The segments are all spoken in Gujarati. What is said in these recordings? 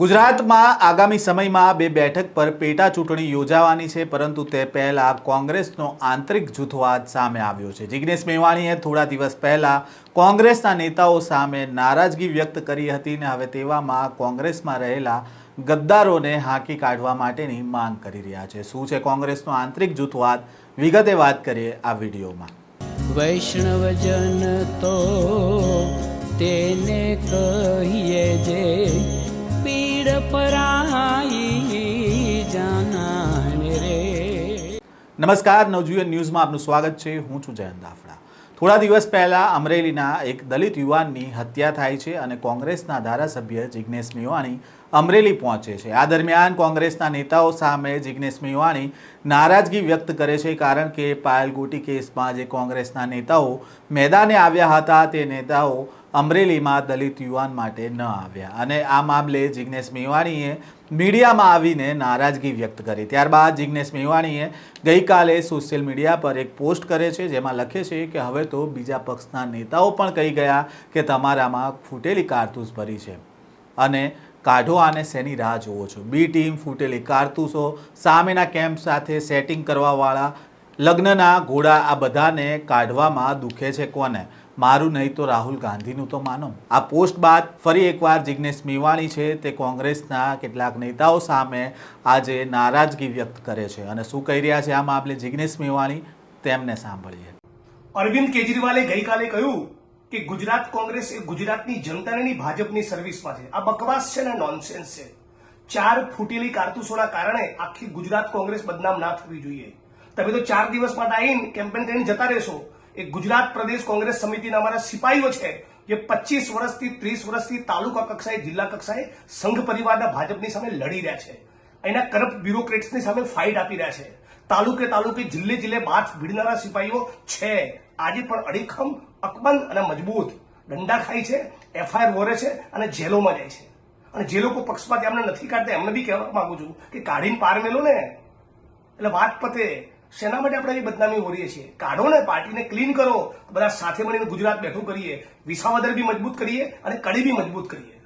ગુજરાતમાં આગામી સમયમાં બે બેઠક પર પેટા ચૂંટણી યોજાવાની છે, પરંતુ તે પહેલાં કોંગ્રેસનો આંતરિક જૂથવાદ સામે આવ્યો છે. જિગ્નેશ મેવાણીએ થોડા દિવસ પહેલાં કોંગ્રેસના નેતાઓ સામે નારાજગી વ્યક્ત કરી હતી ને હવે તેવામાં કોંગ્રેસમાં રહેલા ગદ્દારોને હાંકી કાઢવા માટેની માંગ કરી રહ્યા છે. શું છે કોંગ્રેસનો આંતરિક જૂથવાદ વિગતે વાત કરીએ આ વિડીયોમાં. વૈષ્ણવજન તો તેને કહીએ જે પરાઈ નમસ્કાર, નવજીવન ન્યૂઝમાં આપનું સ્વાગત છે. હું છું જયંત દાફડા. થોડા દિવસ પહેલા અમરેલીના એક દલિત યુવાનની હત્યા થાય છે અને કોંગ્રેસના ધારાસભ્ય જિગ્નેશ મેવાણી અમરેલી પહોંચે છે. આ દરમિયાન કોંગ્રેસના નેતાઓ સામે જિગ્નેશ મેવાણી નારાજગી વ્યક્ત કરે છે, કારણ કે પાયલ ગોટી કેસમાં જે કોંગ્રેસના નેતાઓ મેદાને આવ્યા હતા, તે નેતાઓ અમરેલીમાં દલિત યુવાન માટે ન આવ્યા. અને આ મામલે જિગ્નેશ મેવાણીએ મીડિયામાં આવીને નારાજગી વ્યક્ત કરી. ત્યારબાદ જિગ્નેશ મેવાણીએ ગઈકાલે સોશિયલ મીડિયા પર એક પોસ્ટ કરે છે, જેમાં લખે છે કે હવે તો બીજા પક્ષના નેતાઓ પણ કહી ગયા કે તમારામાં ફૂટેલી કારતૂસ ભરી છે. અને કાઢો આને શેની રાહ જોવો છો? બી ટીમ ફૂટેલી કારતૂસો સામેના કેમ્પ સાથે સેટિંગ કરવાવાળા લગ્નના ઘોડા આ બધાને કાઢવામાં દુખે છે કોને? મારું નહીં તો રાહુલ ગાંધીનું તો માનો. આ પોસ્ટ બાદ ફરી એકવાર જિગ્નેશ મેવાણી છે તે કોંગ્રેસના કેટલાક નેતાઓ સામે આજે નારાજગી વ્યક્ત કરે છે. અને શું કહી રહ્યા છે આ મામલે જિગ્નેશ મેવાણી? તેમને સાંભળીએ. અરવિંદ કેજરીવાલે ગઈકાલે કહ્યું કે ગુજરાત કોંગ્રેસ એ ગુજરાતની જનતાને ભાજપની સર્વિસમાં છે. આ બકવાસ છે ને નોનસેન્સ છે. ચાર ફૂટેલી કારતૂસોના કારણે આખી ગુજરાત કોંગ્રેસ બદનામ ના થવી જોઈએ. તમે તો ચાર દિવસ માટે આવીને કેમ્પેન કરીને જતા રહેશો. એ ગુજરાત પ્રદેશ કોંગ્રેસ સમિતિના અમારા સિપાહીઓ છે જે પચીસ વર્ષથી ત્રીસ વર્ષથી તાલુકા કક્ષાએ, જિલ્લા કક્ષાએ સંઘ પરિવારના ભાજપની સામે લડી રહ્યા છે. એના કરપ્ટ બ્યુરોક્રેટ્સની સામે ફાઇટ આપી રહ્યા છે. તાલુકે તાલુકે, જિલ્લે જિલ્લે બાથ ભીડનારા સિપાહીઓ છે. આજે પણ અડીખમ, અકબંધ અને મજબૂત દંડા ખાય છે, એફઆઈઆર વોરે છે અને જેલોમાં જાય છે. અને જે લોકો પક્ષપાત એમને નથી કાઢતા, એમને બી કહેવા માંગુ છું કે કાઢીને પાર મેલો ને. એટલે વાત પતે. શેના માટે આપણે એવી બદનામી ઓરીએ છીએ? કાઢો ને, પાર્ટીને ક્લીન કરો. બધા સાથે મળીને ગુજરાત બેઠું કરીએ. વિસાવદર બી મજબૂત કરીએ અને કડી બી મજબૂત કરીએ.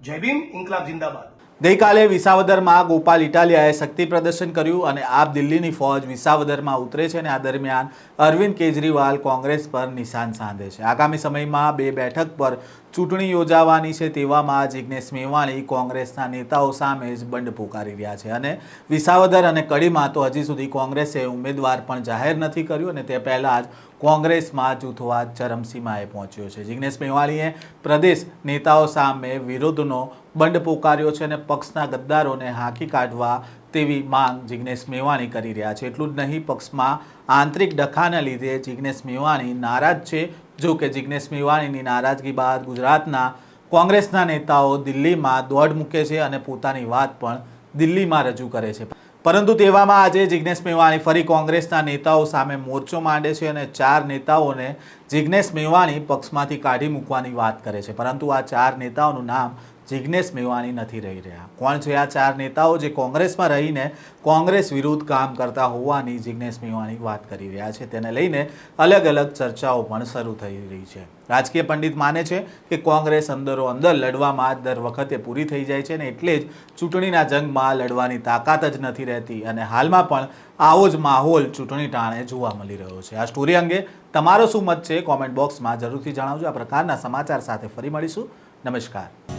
જય ભીમ, ઇન્કલાબ જિંદાબાદ. ગઈકાલે વિસાવદરમાં ગોપાલ ઇટાલિયાએ શક્તિ પ્રદર્શન કર્યું અને આપ દિલ્હીની ફોજ વિસાવદરમાં ઉતરે છે અને આ દરમિયાન અરવિંદ કેજરીવાલ કોંગ્રેસ પર નિશાન સાધે છે. આગામી સમયમાં બે બેઠક પર ચૂંટણી યોજાવાની છે તેવામાં જિગ્નેશ મેવાણી કોંગ્રેસના નેતાઓ સામે જ બંડ પોકારી રહ્યા છે. અને વિસાવદર અને કડીમાં તો હજી સુધી કોંગ્રેસે ઉમેદવાર પણ જાહેર નથી કર્યું અને તે પહેલાં જ કોંગ્રેસમાં જૂથવાદ ચરમસીમાએ પહોંચ્યો છે. જિગ્નેશ મેવાણીએ પ્રદેશ નેતાઓ સામે વિરોધનો બંડ પોકાર્યો છે અને પક્ષના ગદ્દારોને હાંકી કાઢવા તેવી માંગ જિગ્નેશ મેવાણી કરી રહ્યા છે. એટલું જ નહીં, પક્ષમાં આંતરિક ડખાના લીધે જિગ્નેશ મેવાણી નારાજ છે. જો કે જિગ્નેશ મેવાણીની નારાજગી બાદ ગુજરાતના કોંગ્રેસના નેતાઓ દિલ્હીમાં દોડ મૂકે છે અને પોતાની વાત પણ દિલ્હીમાં રજૂ કરે છે. પરંતુ તેવામાં આજે જિગ્નેશ મેવાણી ફરી કોંગ્રેસના નેતાઓ સામે મોરચો માંડે છે અને ચાર નેતાઓને જિગ્નેશ મેવાણી પક્ષમાંથી કાઢી મૂકવાની વાત કરે છે. પરંતુ આ ચાર નેતાઓનું નામ જિગ્નેશ મેવાણી નથી રહી રહ્યા. કોણ છે આ ચાર નેતાઓ જે કોંગ્રેસમાં રહીને કોંગ્રેસ વિરુદ્ધ કામ કરતા હોવાની જિગ્નેશ મેવાણી વાત કરી રહ્યા છે? તેને લઈને અલગ અલગ ચર્ચાઓ પણ શરૂ થઈ રહી છે. રાજકીય પંડિત માને છે કે કોંગ્રેસ અંદરો અંદર લડવામાં દર વખતે પૂરી થઈ જાય છે ને એટલે જ ચૂંટણીના જંગમાં લડવાની તાકાત જ નથી રહેતી અને હાલમાં પણ આવો જ માહોલ ચૂંટણી ટાણે જોવા મળી રહ્યો છે. આ સ્ટોરી અંગે તમારો શું મત છે? કોમેન્ટ બોક્સમાં જરૂરથી જણાવજો. આ પ્રકારના સમાચાર સાથે ફરી મળીશું. નમસ્કાર.